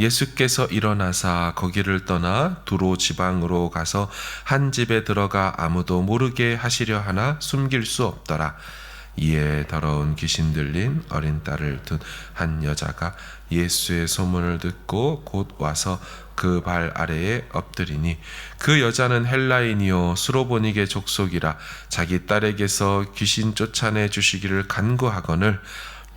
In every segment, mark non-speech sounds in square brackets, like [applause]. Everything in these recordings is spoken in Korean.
예수께서 일어나사 거기를 떠나 두로 지방으로 가서 한 집에 들어가 아무도 모르게 하시려 하나 숨길 수 없더라. 이에 더러운 귀신 들린 어린 딸을 둔 한 여자가 예수의 소문을 듣고 곧 와서 그 발 아래에 엎드리니 그 여자는 헬라인이요 수로보니게 족속이라 자기 딸에게서 귀신 쫓아내 주시기를 간구하거늘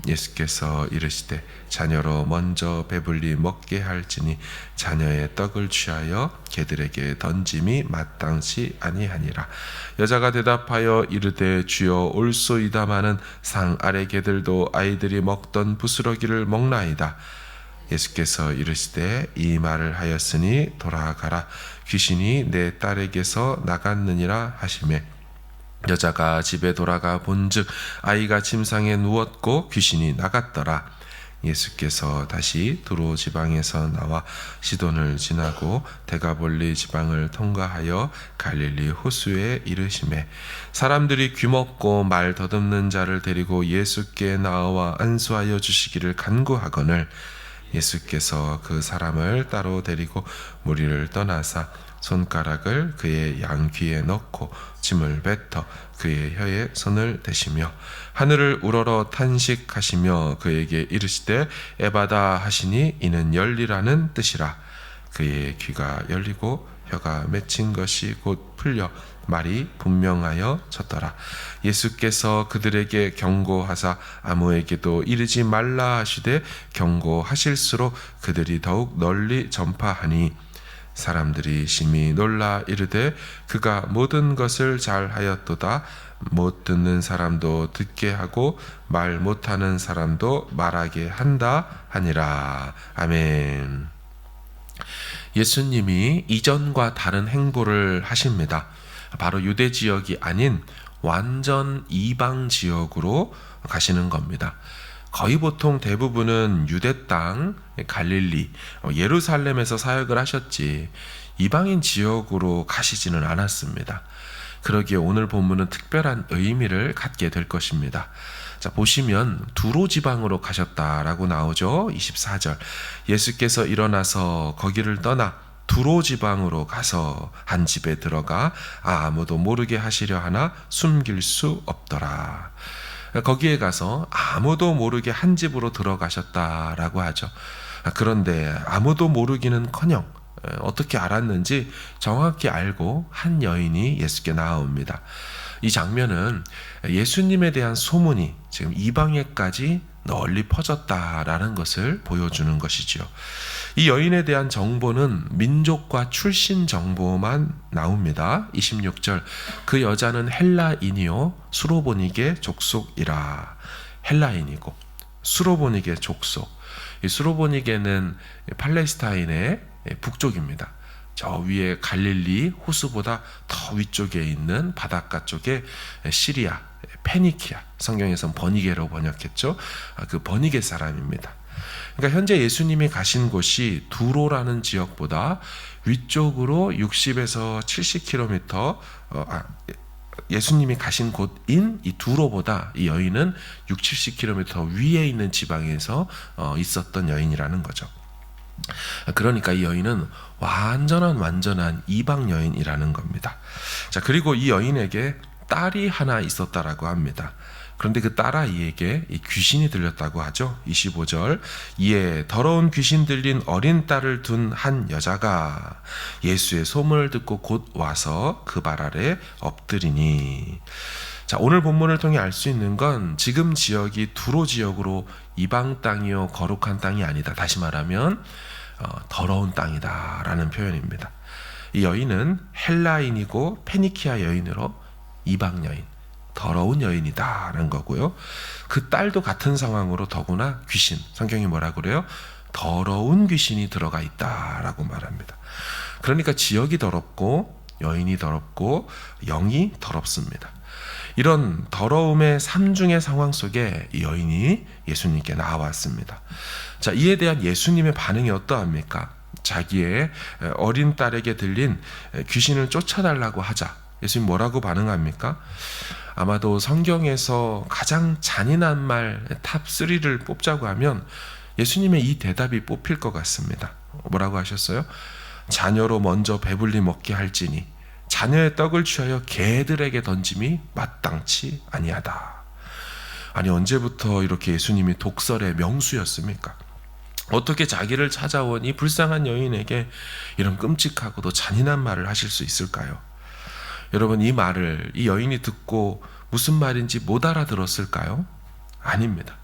예수께서 이르시되 자녀로 먼저 배불리 먹게 할지니 자녀의 떡을 취하여 개들에게 던짐이 마땅치 아니하니라. 여자가 대답하여 이르되 주여 올소이다마는 상 아래 개들도 아이들이 먹던 부스러기를 먹나이다. 예수께서 이르시되 이 말을 하였으니 돌아가라. 귀신이 내 딸에게서 나갔느니라 하시매 여자가 집에 돌아가 본즉 아이가 침상에 누웠고 귀신이 나갔더라. 예수께서 다시 두로 지방에서 나와 시돈을 지나고 대가볼리 지방을 통과하여 갈릴리 호수에 이르심에 사람들이 귀먹고 말 더듬는 자를 데리고 예수께 나와 안수하여 주시기를 간구하거늘 예수께서 그 사람을 따로 데리고 무리를 떠나사 손가락을 그의 양귀에 넣고 짐을 뱉어 그의 혀에 손을 대시며 하늘을 우러러 탄식하시며 그에게 이르시되 에바다 하시니 이는 열리라는 뜻이라 그의 귀가 열리고 혀가 맺힌 것이 곧 풀려 말이 분명하여 졌더라. 예수께서 그들에게 경고하사 아무에게도 이르지 말라 하시되 경고하실수록 그들이 더욱 널리 전파하니 사람들이 심히 놀라 이르되 그가 모든 것을 잘 하였도다. 못 듣는 사람도 듣게 하고 말 못하는 사람도 말하게 한다 하니라. 아멘. 예수님이 이전과 다른 행보를 하십니다. 바로 유대 지역이 아닌 완전 이방 지역으로 가시는 겁니다 거의 보통 대부분은 유대 땅, 갈릴리, 어, 예루살렘에서 사역을 하셨지 이방인 지역으로 가시지는 않았습니다. 그러기에 오늘 본문은 특별한 의미를 갖게 될 것입니다. 자, 보시면 두로 지방으로 가셨다라고 나오죠. 24절. 예수께서 일어나서 거기를 떠나 두로 지방으로 가서 한 집에 들어가 아무도 모르게 하시려 하나 숨길 수 없더라. 거기에 가서 아무도 모르게 한 집으로 들어가셨다라고 하죠. 그런데 아무도 모르기는커녕 어떻게 알았는지 정확히 알고 한 여인이 예수께 나옵니다. 이 장면은 예수님에 대한 소문이 지금 이방에까지 널리 퍼졌다라는 것을 보여주는 것이지요. 이 여인에 대한 정보는 민족과 출신 정보만 나옵니다. 26절. 그 여자는 헬라인이요. 수로보니게 족속이라. 헬라인이고, 수로보니게 족속. 이 수로보니게는 팔레스타인의 북쪽입니다. 저 위에 갈릴리 호수보다 더 위쪽에 있는 바닷가 쪽에 시리아, 페니키아, 성경에선 버니게로 번역했죠. 아, 그 버니게 사람입니다. 그러니까 현재 예수님이 가신 곳이 두로라는 지역보다 위쪽으로 60에서 70km 어, 아, 예수님이 가신 곳인 이 두로보다 이 여인은 6, 70km 위에 있는 지방에서 어, 있었던 여인이라는 거죠. 그러니까 이 여인은 완전한 완전한 이방 여인이라는 겁니다. 자, 그리고 이 여인에게 딸이 하나 있었다라고 합니다. 그런데 그 딸아이에게 귀신이 들렸다고 하죠. 25절. 이에 더러운 귀신 들린 어린 딸을 둔 한 여자가 예수의 소문을 듣고 곧 와서 그 발 아래 엎드리니. 자, 오늘 본문을 통해 알 수 있는 건 지금 지역이 두로 지역으로 이방 땅이요 거룩한 땅이 아니다. 다시 말하면 어, 더러운 땅이다라는 표현입니다. 이 여인은 헬라인이고 페니키아 여인으로 이방 여인, 더러운 여인이다라는 거고요. 그 딸도 같은 상황으로 더구나 귀신, 성경이 뭐라 그래요? 더러운 귀신이 들어가 있다라고 말합니다. 그러니까 지역이 더럽고 여인이 더럽고 영이 더럽습니다. 이런 더러움의 삼중의 상황 속에 이 여인이 예수님께 나왔습니다. 자, 이에 대한 예수님의 반응이 어떠합니까? 자기의 어린 딸에게 들린 귀신을 쫓아달라고 하자. 예수님 뭐라고 반응합니까? 아마도 성경에서 가장 잔인한 말 탑 3를 뽑자고 하면 예수님의 이 대답이 뽑힐 것 같습니다. 뭐라고 하셨어요? 자녀로 먼저 배불리 먹게 할지니 자녀의 떡을 취하여 개들에게 던짐이 마땅치 아니하다. 아니 언제부터 이렇게 예수님이 독설의 명수였습니까? 어떻게 자기를 찾아온 이 불쌍한 여인에게 이런 끔찍하고도 잔인한 말을 하실 수 있을까요? 여러분 이 말을 이 여인이 듣고 무슨 말인지 못 알아들었을까요? 아닙니다.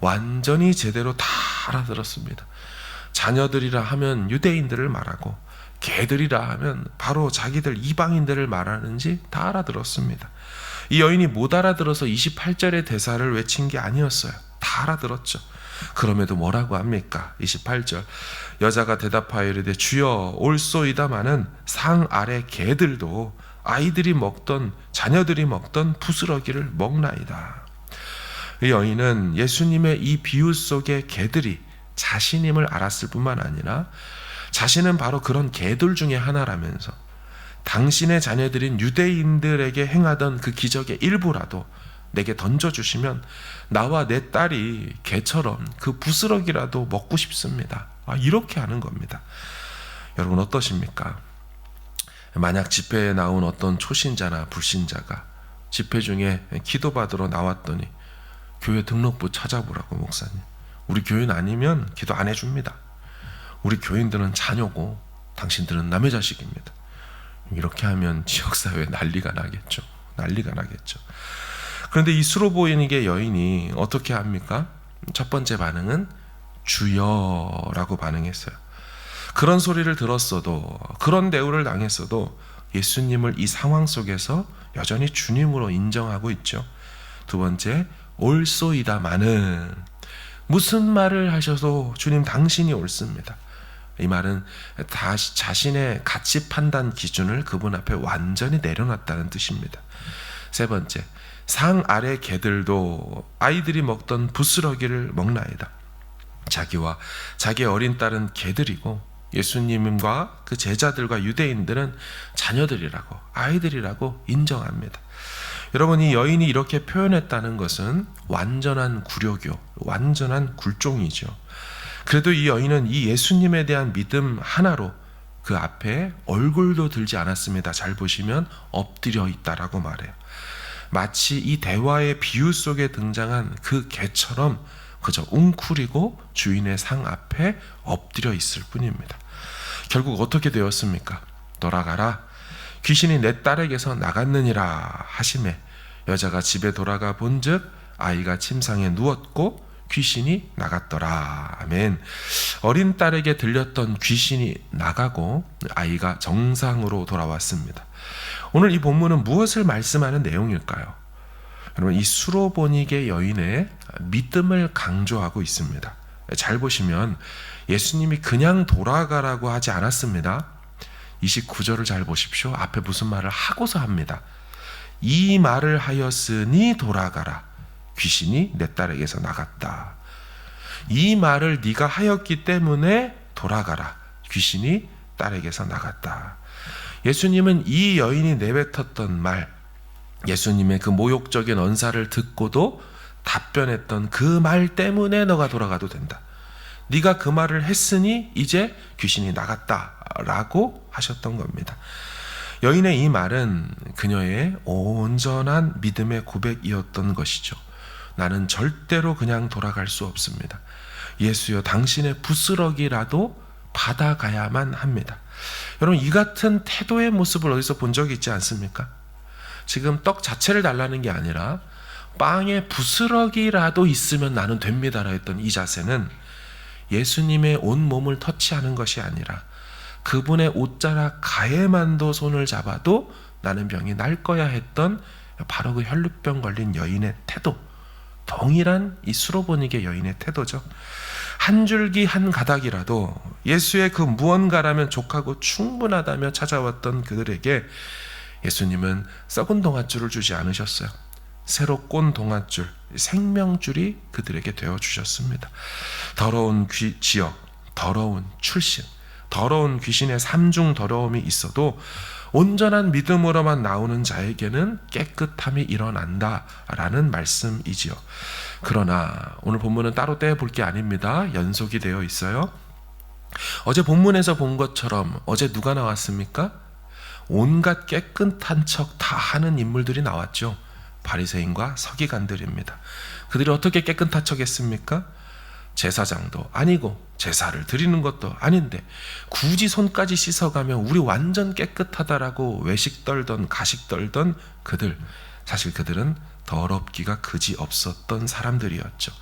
완전히 제대로 다 알아들었습니다. 자녀들이라 하면 유대인들을 말하고 개들이라 하면 바로 자기들 이방인들을 말하는지 다 알아들었습니다. 이 여인이 못 알아들어서 28절의 대사를 외친 게 아니었어요. 다 알아들었죠. 그럼에도 뭐라고 합니까? 28절. 여자가 대답하여 이르되 주여 올소이다마는 상 아래 개들도 아이들이 먹던 자녀들이 먹던 부스러기를 먹나이다. 이 여인은 예수님의 이 비유 속의 개들이 자신임을 알았을 뿐만 아니라 자신은 바로 그런 개들 중에 하나라면서 당신의 자녀들인 유대인들에게 행하던 그 기적의 일부라도 내게 던져주시면 나와 내 딸이 개처럼 그 부스러기라도 먹고 싶습니다. 아, 이렇게 하는 겁니다. 여러분 어떠십니까? 만약 집회에 나온 어떤 초신자나 불신자가 집회 중에 기도받으러 나왔더니 교회 등록부 찾아보라고 목사님. 우리 교인 아니면 기도 안 해줍니다. 우리 교인들은 자녀고 당신들은 남의 자식입니다. 이렇게 하면 지역사회에 난리가 나겠죠. 난리가 나겠죠. 그런데 이 수로 보이니게 여인이 어떻게 합니까? 첫 번째 반응은 주여라고 반응했어요. 그런 소리를 들었어도 그런 대우를 당했어도 예수님을 이 상황 속에서 여전히 주님으로 인정하고 있죠. 두 번째 올소이다마는 무슨 말을 하셔도 주님 당신이 옳습니다. 이 말은 다시 자신의 가치 판단 기준을 그분 앞에 완전히 내려놨다는 뜻입니다. 세 번째, 상 아래 개들도 아이들이 먹던 부스러기를 먹나이다. 자기와 자기 어린 딸은 개들이고 예수님과 그 제자들과 유대인들은 자녀들이라고 아이들이라고 인정합니다. 여러분 이 여인이 이렇게 표현했다는 것은 완전한 굴욕이요, 완전한 굴종이죠. 그래도 이 여인은 이 예수님에 대한 믿음 하나로 그 앞에 얼굴도 들지 않았습니다. 잘 보시면 엎드려 있다라고 말해요. 마치 이 대화의 비유 속에 등장한 그 개처럼 그저 웅크리고 주인의 상 앞에 엎드려 있을 뿐입니다. 결국 어떻게 되었습니까? 돌아가라. 귀신이 내 딸에게서 나갔느니라 하심에 여자가 집에 돌아가 본즉 아이가 침상에 누웠고 귀신이 나갔더라. 아멘. 어린 딸에게 들렸던 귀신이 나가고 아이가 정상으로 돌아왔습니다. 오늘 이 본문은 무엇을 말씀하는 내용일까요? 여러분 이 수로보닉의 여인의 믿음을 강조하고 있습니다. 잘 보시면 예수님이 그냥 돌아가라고 하지 않았습니다. 29절을 잘 보십시오. 앞에 무슨 말을 하고서 합니다. 이 말을 하였으니 돌아가라. 귀신이 내 딸에게서 나갔다. 이 말을 네가 하였기 때문에 돌아가라. 귀신이 딸에게서 나갔다. 예수님은 이 여인이 내뱉었던 말, 예수님의 그 모욕적인 언사를 듣고도 답변했던 그 말 때문에 너가 돌아가도 된다. 네가 그 말을 했으니 이제 귀신이 나갔다라고 하셨던 겁니다. 여인의 이 말은 그녀의 온전한 믿음의 고백이었던 것이죠. 나는 절대로 그냥 돌아갈 수 없습니다. 예수여 당신의 부스러기라도 받아가야만 합니다. 여러분 이 같은 태도의 모습을 어디서 본 적이 있지 않습니까? 지금 떡 자체를 달라는 게 아니라 빵에 부스러기라도 있으면 나는 됩니다라 했던 이 자세는 예수님의 온 몸을 터치하는 것이 아니라 그분의 옷자락 가에만도 손을 잡아도 나는 병이 날 거야 했던 바로 그 혈루병 걸린 여인의 태도 동일한 이 수로보닉의 여인의 태도죠. 한 줄기 한 가닥이라도 예수의 그 무언가라면 족하고 충분하다며 찾아왔던 그들에게 예수님은 썩은 동아줄을 주지 않으셨어요. 새로 꼰 동아줄, 생명줄이 그들에게 되어 주셨습니다. 더러운 귀, 지역, 더러운 출신, 더러운 귀신의 삼중 더러움이 있어도 온전한 믿음으로만 나오는 자에게는 깨끗함이 일어난다라는 말씀이지요. 그러나 오늘 본문은 따로 떼어 볼게 아닙니다. 연속이 되어 있어요. 어제 본문에서 본 것처럼 어제 누가 나왔습니까? 온갖 깨끗한 척 다 하는 인물들이 나왔죠. 바리새인과 서기관들입니다. 그들이 어떻게 깨끗한 척했습니까? 제사장도 아니고 제사를 드리는 것도 아닌데 굳이 손까지 씻어가면 우리 완전 깨끗하다라고 외식 떨던 가식 떨던 그들 사실 그들은 더럽기가 그지 없었던 사람들이었죠.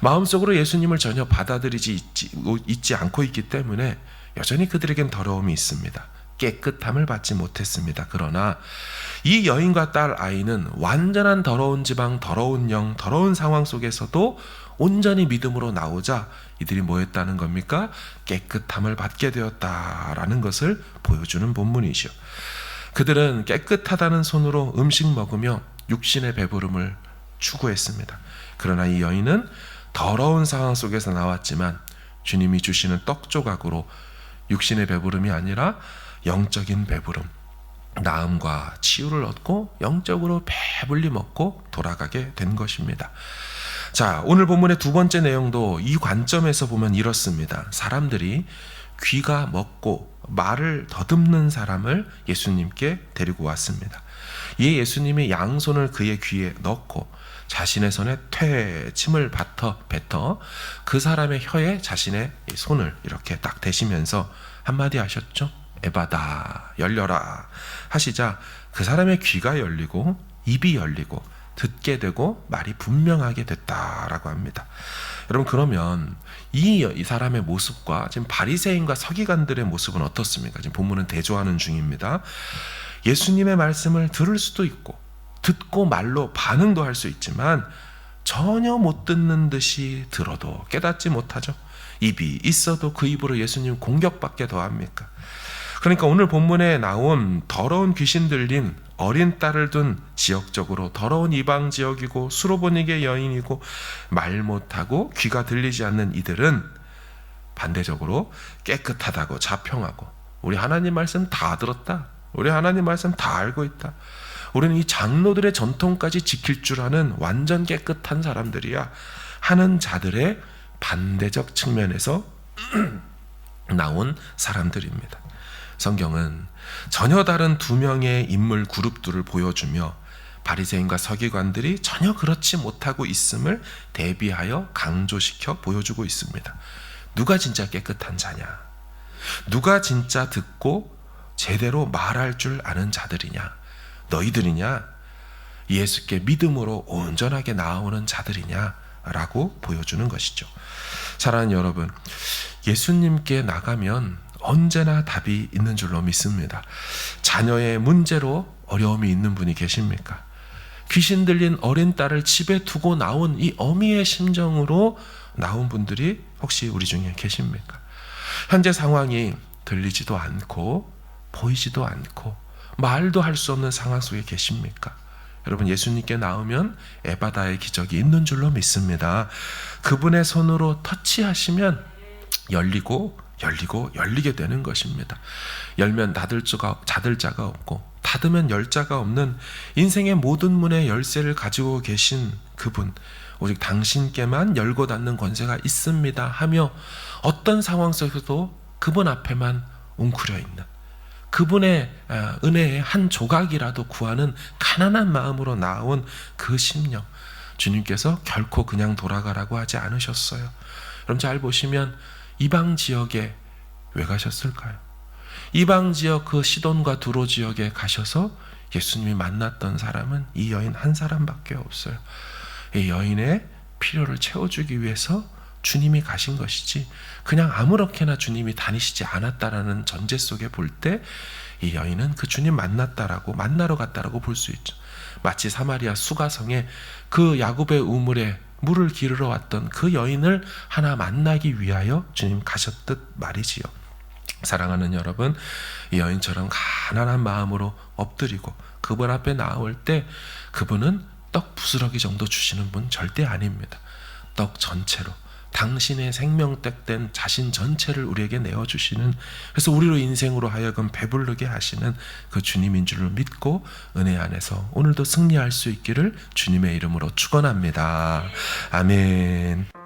마음속으로 예수님을 전혀 받아들이지 있지 않고 있기 때문에 여전히 그들에겐 더러움이 있습니다. 깨끗함을 받지 못했습니다. 그러나 이 여인과 딸 아이는 완전한 더러운 지방, 더러운 영, 더러운 상황 속에서도 온전히 믿음으로 나오자 이들이 뭐 했다는 겁니까? 깨끗함을 받게 되었다라는 것을 보여주는 본문이죠. 그들은 깨끗하다는 손으로 음식 먹으며 육신의 배부름을 추구했습니다. 그러나 이 여인은 더러운 상황 속에서 나왔지만 주님이 주시는 떡 조각으로 육신의 배부름이 아니라 영적인 배부름, 나음과 치유를 얻고 영적으로 배불리 먹고 돌아가게 된 것입니다. 자, 오늘 본문의 두 번째 내용도 이 관점에서 보면 이렇습니다. 사람들이 귀가 먹고 말을 더듬는 사람을 예수님께 데리고 왔습니다. 이에 예수님이 양손을 그의 귀에 넣고 자신의 손에 퇴 침을 뱉어 뱉어 그 사람의 혀에 자신의 손을 이렇게 딱 대시면서 한마디 하셨죠. 에바다 열려라 하시자 그 사람의 귀가 열리고 입이 열리고 듣게 되고 말이 분명하게 됐다라고 합니다. 여러분 그러면 이, 이 사람의 모습과 지금 바리새인과 서기관들의 모습은 어떻습니까? 지금 본문은 대조하는 중입니다. 예수님의 말씀을 들을 수도 있고 듣고 말로 반응도 할 수 있지만 전혀 못 듣는 듯이 들어도 깨닫지 못하죠. 입이 있어도 그 입으로 예수님 공격받게 더합니까? 그러니까 오늘 본문에 나온 더러운 귀신 들린 어린 딸을 둔 지역적으로 더러운 이방 지역이고 수로보니게 여인이고 말 못하고 귀가 들리지 않는 이들은 반대적으로 깨끗하다고 자평하고 우리 하나님 말씀 다 들었다. 우리 하나님 말씀 다 알고 있다. 우리는 이 장로들의 전통까지 지킬 줄 아는 완전 깨끗한 사람들이야 하는 자들의 반대적 측면에서 [clears throat] 나온 사람들입니다. 성경은 전혀 다른 두 명의 인물 그룹들을 보여주며 바리새인과 서기관들이 전혀 그렇지 못하고 있음을 대비하여 강조시켜 보여주고 있습니다. 누가 진짜 깨끗한 자냐? 누가 진짜 듣고 제대로 말할 줄 아는 자들이냐? 너희들이냐? 예수께 믿음으로 온전하게 나아오는 자들이냐? 라고 보여주는 것이죠. 사랑하는 여러분, 예수님께 나가면 언제나 답이 있는 줄로 믿습니다. 자녀의 문제로 어려움이 있는 분이 계십니까? 귀신 들린 어린 딸을 집에 두고 나온 이 어미의 심정으로 나온 분들이 혹시 우리 중에 계십니까? 현재 상황이 들리지도 않고 보이지도 않고 말도 할 수 없는 상황 속에 계십니까? 여러분 예수님께 나오면 에바다의 기적이 있는 줄로 믿습니다. 그분의 손으로 터치하시면 열리고 열리고 열리게 되는 것입니다. 열면 닫을 자가, 닫을 자가 없고 닫으면 열 자가 없는 인생의 모든 문의 열쇠를 가지고 계신 그분 오직 당신께만 열고 닫는 권세가 있습니다 하며 어떤 상황 속에서도 그분 앞에만 웅크려 있는 그분의 아, 은혜의 한 조각이라도 구하는 가난한 마음으로 나온 그 심령 주님께서 결코 그냥 돌아가라고 하지 않으셨어요. 그럼 잘 보시면 이방 지역에 왜 가셨을까요? 이방 지역 그 시돈과 두로 지역에 가셔서 예수님이 만났던 사람은 이 여인 한 사람밖에 없어요. 이 여인의 필요를 채워주기 위해서 주님이 가신 것이지 그냥 아무렇게나 주님이 다니시지 않았다라는 전제 속에 볼 때 이 여인은 그 주님 만났다라고 만나러 갔다라고 볼 수 있죠. 마치 사마리아 수가성에 그 야곱의 우물에 물을 기르러 왔던 그 여인을 하나 만나기 위하여 주님 가셨듯 말이지요. 사랑하는 여러분, 이 여인처럼 가난한 마음으로 엎드리고 그분 앞에 나올 때 그분은 떡 부스러기 정도 주시는 분 절대 아닙니다. 떡 전체로 당신의 생명택된 자신 전체를 우리에게 내어 주시는 그래서 우리로 인생으로 하여금 배부르게 하시는 그 주님인 줄을 믿고 은혜 안에서 오늘도 승리할 수 있기를 주님의 이름으로 축원합니다. 아멘.